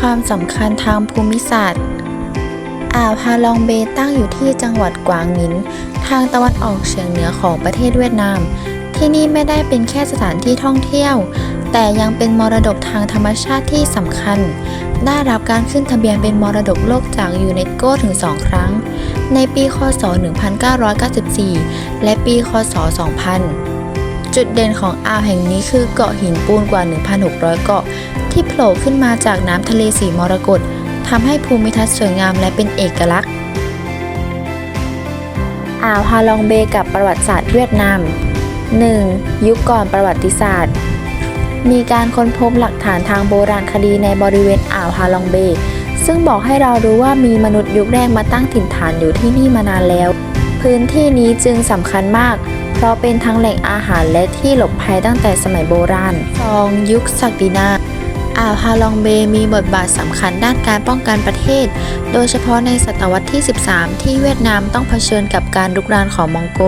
ความสำคัญทางภูมิศาสตร์ อ่าวฮาลองเบตั้งอยู่ที่จังหวัดกวางหมิน ทางตะวันออกเฉียงเหนือของประเทศเวียดนาม ที่นี่ไม่ได้เป็นแค่สถานที่ท่องเที่ยว แต่ยังเป็นมรดกทางธรรมชาติที่สำคัญ ได้รับการขึ้นทะเบียนเป็นมรดกโลกจากยูเนสโกถึง 2 ครั้ง ในปี คศ 1994 และปี คศ 2000จุดเด่นของอ่าวแห่งนี้คือเกาะหินปูนกว่า 1,600 เกาะ ที่โผล่ขึ้นมาจากน้ำทะเลสีมรกตทำให้ภูมิทัศน์สวยงามและเป็นเอกลักษณ์ อ่าวฮาลองเบกับประวัติศาสตร์เวียดนาม 1. ยุคก่อนประวัติศาสตร์ มีการค้นพบหลักฐานทางโบราณคดีในบริเวณอ่าวฮาลองเบ ซึ่งบอกให้เรารู้ว่ามีมนุษย์ยุคแรกมาตั้งถิ่นฐานอยู่ที่นี่มานานแล้ว พื้นที่นี้จึงสำคัญมาก เพราะเป็นทั้งแหล่งอาหารและที่หลบภัยตั้งแต่สมัยโบราณ 2. ยุคศักดินา อ่าวฮาลองเบมีบทบาทสำคัญด้านการป้องกันประเทศ โดยเฉพาะในศตวรรษที่ 13 ที่เวียดนามต้องเผชิญกับการรุกรานของมองโก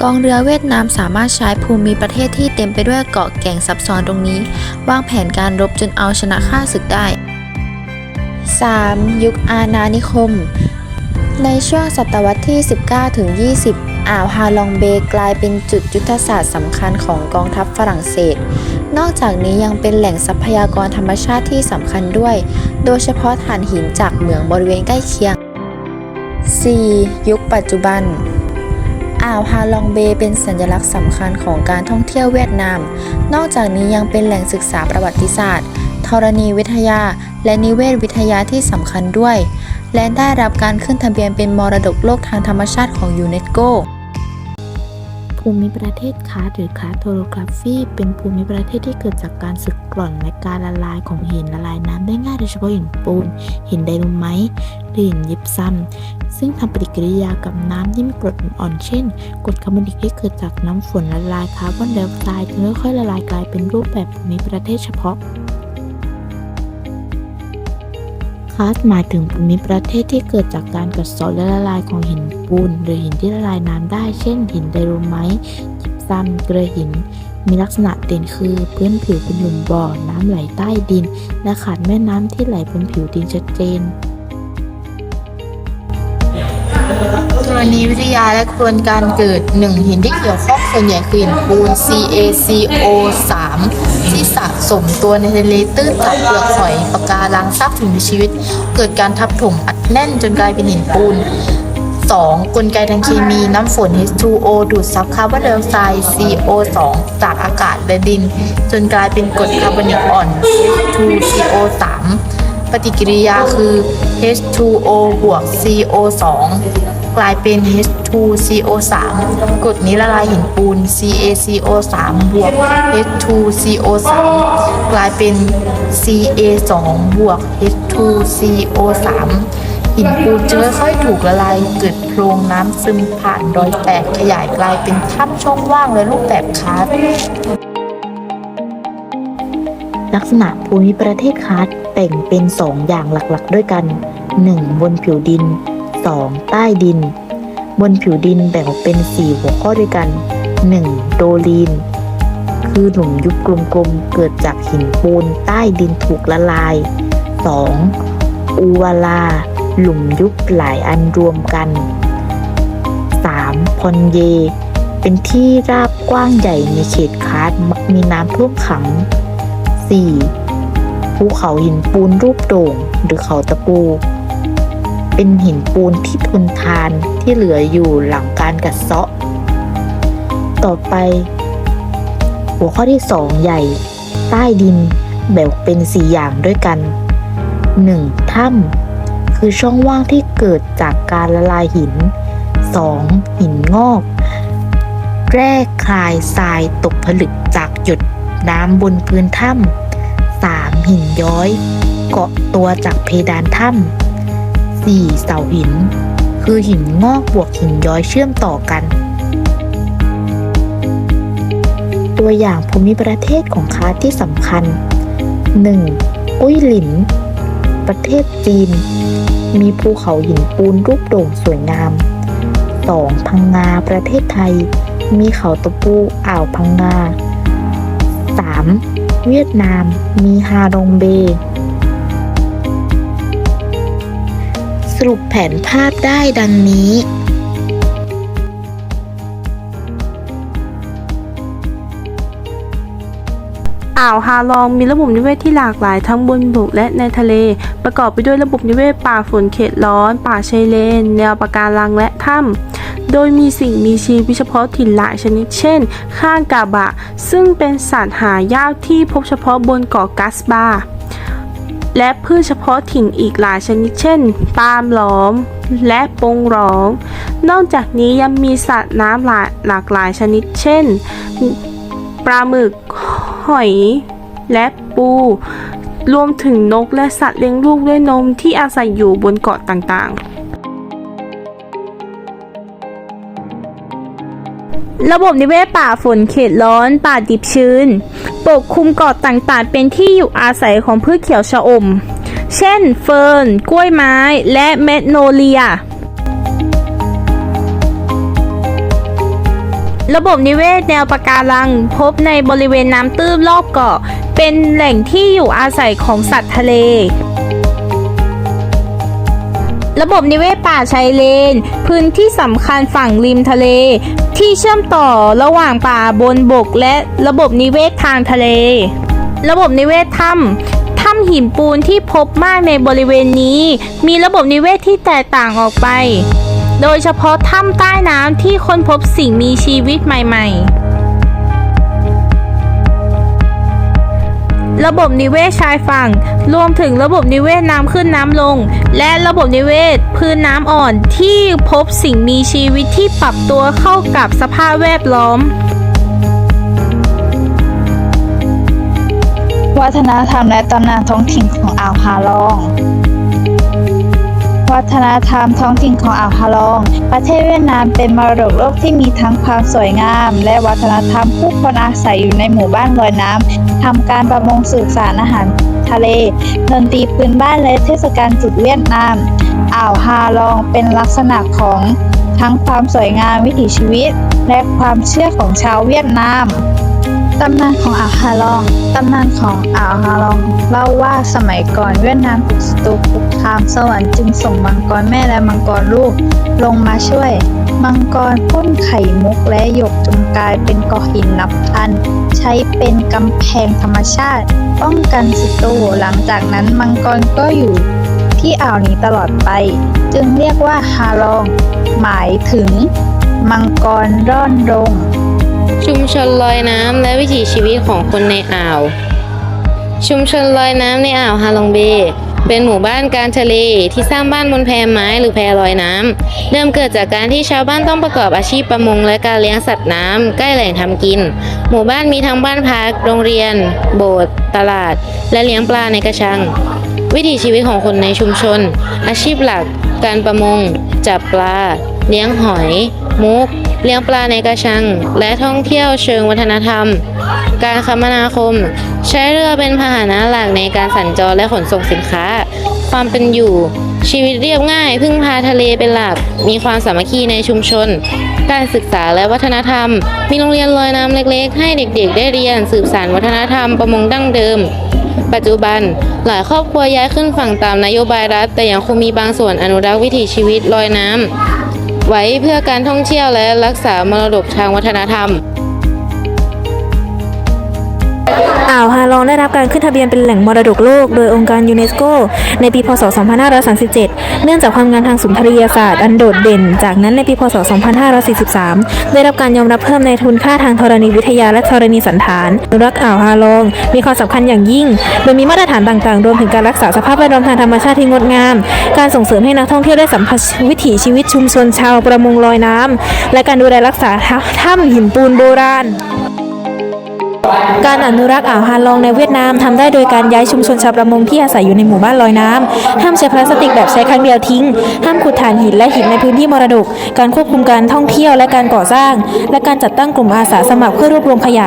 กองเรือเวียดนามสามารถใช้ภูมิประเทศที่เต็มไปด้วยเกาะแก่งซับซ้อนตรงนี้ วางแผนการรบจนเอาชนะข้าศึกได้ 3. ยุคอาณานิคม ในช่วงศตวรรษที่ 19 ถึง 20 อ่าวฮาลองเบกลายเป็นจุดยุทธศาสตร์สำคัญของกองทัพฝรั่งเศส นอกจากนี้ยังเป็นแหล่งทรัพยากรธรรมชาติที่สำคัญด้วย โดยเฉพาะถ่านหินจากเหมืองบริเวณใกล้เคียง 4. ยุคปัจจุบัน อ่าวฮาลองเบเป็นสัญลักษณ์สำคัญของการท่องเที่ยวเวียดนาม นอกจากนี้ยังเป็นแหล่งศึกษาประวัติศาสตร์ธรณีวิทยา และนิเวศวิทยาที่สำคัญด้วย และได้รับการขึ้นทะเบียนเป็นมรดกโลกทางธรรมชาติของยูเนสโก ภูมิประเทศคาร์หรือคาร์โทโรกราฟีเป็นภูมิประเทศที่เกิดจากการสึกกร่อนและการละลายของหินละลายน้ำได้ง่ายโดยเฉพาะหินปูน หินไดโนไมต์หรือหินยิปซัมซึ่งทำปฏิกิริยากับน้ำที่มีกรดอ่อนเช่นกรดคาร์บอนิกที่เกิดจากน้ำฝนละลายคาร์บอนไดออกไซด์จนค่อยๆละลายกลายเป็นรูปแบบภูมิประเทศเฉพาะ คาสหมายถึงภูมิประเทศที่เกิดจากการกัดเซาะและละลายของหินปูน หรือหินที่ละลายน้ำได้ เช่น หินไดโรไมต์ยิปซัมเกลือหิน มีลักษณะเด่นคือพื้นผิวเป็นหลุมบ่อ น้ำไหลใต้ดิน และขาดแม่น้ำที่ไหลบนผิวดินชัดเจน ณีวิทยาและกระบวนการเกิด 1. หินที่เกี่ยวข้องส่วนใหญ่คือหินปูน CaCO3 ที่สะสมตัวในทะเลตื้นจากเปลือกหอยปะการังซากสิ่งมีชีวิต เกิดการทับถมอัดแน่นจนกลายเป็นหินปูน 2. กลไกทางเคมีน้ำฝน H2O ดูดซับคาร์บอนไดออกไซด์ CO2 จากอากาศและดิน จนกลายเป็นกรดคาร์บอนิกอ่อน H2CO3 ฏิกิริยาคือ H2O บวก CO2 กลายเป็น H2CO3 กรดนี้ละลายหินปูน CaCO3 บวก H2CO3 กลายเป็น Ca2 บวก H2CO3 หินปูนจะค่อยๆถูกละลายเกิดโพรงน้ำซึมผ่านรอยแตกขยายกลายเป็นถ้ำช่องว่างและรูปแบบคาร์ ลักษณะภูมิประเทศคาร์ตแบ่งเป็น 2 อย่างหลักๆ ด้วยกัน 1. บนผิวดิน 2. ใต้ดิน บนผิวดินแบ่งออกเป็น 4 หัวข้อด้วยกัน 1. โดลีน คือหลุมยุบกลมๆ เกิดจากหินปูนใต้ดินถูกละลาย 2. อูวาลา หลุมยุบหลายอันรวมกัน 3. พอนเย เป็นที่ราบกว้างใหญ่ในเขตคาร์ตมีน้ำท่วมขัง 4. ภูเขาหินปูนรูปโด่งหรือเขาตะปู เป็นหินปูนที่ทนทานที่เหลืออยู่หลังการกัดเซาะ ต่อไป หัวข้อที่ 2 ใหญ่ ใต้ดินแบ่งเป็น 4 อย่างด้วยกัน 1. ถ้ำคือช่องว่างที่เกิดจากการละลายหิน 2. หินงอก แร่คลายทรายตกผลึกจากหยด น้ำบนพื้นถ้ำ 3. หินย้อย เกาะตัวจากเพดานถ้ำ 4. เสาหิน คือหินงอกบวกหินย้อยเชื่อมต่อกัน ตัวอย่างภูมิประเทศของคาทที่สำคัญ 1. อุ้ยหลิน ประเทศจีน มีภูเขาหินปูนรูปโด่งสวยงาม 2. พังงาประเทศไทย มีเขาตะปูอ่าวพังงา 3. เวียดนาม มีฮาดงเบ สรุปแผนภาพได้ดังนี้อ่าวฮาลองมีระบบนิเวศที่หลากหลายทั้งบนบกและในทะเล ประกอบไปด้วยระบบนิเวศป่าฝนเขตร้อน ป่าชายเลน แนวปะการังและถ้ำ โดยมีสิ่งมีชีวิตเฉพาะถิ่นหลายชนิดเช่น ข้างกาบะ ซึ่งเป็นสัตว์หายากที่พบเฉพาะบนเกาะกัสบา และพืชเฉพาะถิ่นอีกหลายชนิดเช่น ปาล์มหลอม และปงร้อง นอกจากนี้ยังมีสัตว์น้ำหลายหลากหลายชนิดเช่น ปลาหมึก หอย และปูรวมถึงนกและสัตว์เลี้ยงลูกด้วยนมที่อาศัยอยู่บนเกาะต่างๆ ระบบนิเวศป่าฝนเขตร้อน ป่าดิบชื้น ปกคลุมเกาะต่างๆ เป็นที่อยู่อาศัยของพืชเขียวชะอม เช่น เฟิร์น กล้วยไม้ และเมกโนเลีย ระบบนิเวศแนวปะการัง พบในบริเวณน้ำตื้นรอบเกาะ เป็นแหล่งที่อยู่อาศัยของสัตว์ทะเล ระบบนิเวศป่าชายเลน พื้นที่สำคัญฝั่งริมทะเล ที่เชื่อมต่อระหว่างป่าบนบก และระบบนิเวศทางทะเล ระบบนิเวศถ้ำถ้ำหินปูนที่พบมากในบริเวณนี้ มีระบบนิเวศที่แตกต่างออกไป โดยเฉพาะถ้ำใต้น้ำที่ค้นพบสิ่งมีชีวิตใหม่ ๆ ระบบนิเวศชายฝั่ง รวมถึงระบบนิเวศน้ำขึ้นน้ำลง และระบบนิเวศพื้นน้ำอ่อนที่พบสิ่งมีชีวิตที่ปรับตัวเข้ากับสภาพแวดล้อม วัฒนธรรมและตำนานท้องถิ่นของอ่าวฮาลอง วัฒนธรรมท้องถิ่นของอ่าวฮาลอง ประเทศเวียดนามเป็นมรดกโลกที่มีทั้งความสวยงาม และวัฒนธรรมผู้คนอาศัยอยู่ในหมู่บ้านลอยน้ำทำการประมงสืบสารอาหารทะเลดนตรีพื้นบ้านและเทศกาลจุดเวียดนาม อ่าวฮาลองเป็นลักษณะของทั้งความสวยงามวิถีชีวิต และความเชื่อของชาวเวียดนาม ตำนานของอ่าวฮาลอง ตำนานของอ่าวฮาลอง เล่าว่าสมัยก่อนเวียดนามถูกศัตรูคุกคามสวรรค์จึงส่งมังกรแม่และมังกรลูก ลงมาช่วย มังกรพ่นไข่มุกและหยกจนกลายเป็นเกาะหินนับพัน ใช้เป็นกำแพงธรรมชาติ ป้องกันศัตรูหลังจากนั้นมังกรก็อยู่ที่อ่าวนี้ตลอดไป จึงเรียกว่าฮาลอง หมายถึง มังกรร่อนรง ชุมชนลอยน้ำและวิถีชีวิตของคนในอ่าว ชุมชนลอยน้ำในอ่าวฮาลองเบเป็นหมู่บ้านการทะเลที่สร้างบ้านบนแพไม้หรือแพลอยน้ำเริ่มเกิดจากการที่ชาวบ้านต้องประกอบอาชีพประมงและการเลี้ยงสัตว์น้ำใกล้แหล่งทำกิน หมู่บ้านมีทั้งบ้านพัก โรงเรียน โบสถ์ตลาด และเลี้ยงปลาในกระชัง วิถีชีวิตของคนในชุมชน อาชีพหลัก การประมง จับปลา เลี้ยงหอย มุก เลี้ยงปลาในกระชัง และท่องเที่ยวเชิงวัฒนธรรม การคมนาคม ใช้เรือเป็นพาหนะหลักในการสัญจรและขนส่งสินค้า ความเป็นอยู่ ชีวิตเรียบง่าย พึ่งพาทะเลเป็นหลัก มีความสามัคคีในชุมชน การศึกษาและวัฒนธรรม มีโรงเรียนลอยน้ำเล็ก ๆ ให้เด็ก ๆ ได้เรียนสืบสานวัฒนธรรมประมงดั้งเดิม ปัจจุบันหลายครอบครัวย้ายขึ้นฝั่งตามนโยบายรัฐ แต่ยังคงมีบางส่วนอนุรักษ์วิถีชีวิตลอยน้ำ ไว้เพื่อการท่องเที่ยวและรักษามรดกทางวัฒนธรรม อ่าวฮาลองได้รับการขึ้นทะเบียนเป็นแหล่งมรดกโลก โดยองค์การยูเนสโก ในปี พศ 2537 เนื่องจากความงามทางสุนทรียศาสตร์อันโดดเด่น จากนั้นในปี พศ 2543 ได้รับการยอมรับเพิ่มในทุนค่าทางธรณีวิทยาและธรณีสันฐานอนุรักษ์อ่าวฮาลอง มีความสำคัญอย่างยิ่ง โดยมีมาตรฐานต่างๆ รวมถึงการรักษาสภาพแวดล้อมทางธรรมชาติที่งดงาม การส่งเสริมให้นักท่องเที่ยวได้สัมผัสวิถีชีวิตชุมชนชาวประมงลอยน้ำและการดูแลรักษาถ้ำหินปูนโบราณ การอนุรักษ์อ่าวฮาลองในเวียดนามทำได้โดยการย้ายชุมชนชาวประมงที่อาศัยอยู่ในหมู่บ้านลอยน้ำห้ามใช้พลาสติกแบบใช้ครั้งเดียวทิ้ง ห้ามขุดถ่านหินและหินในพื้นที่มรดก การควบคุมการท่องเที่ยวและการก่อสร้าง และการจัดตั้งกลุ่มอาสาสมัครเพื่อรวบรวมขยะ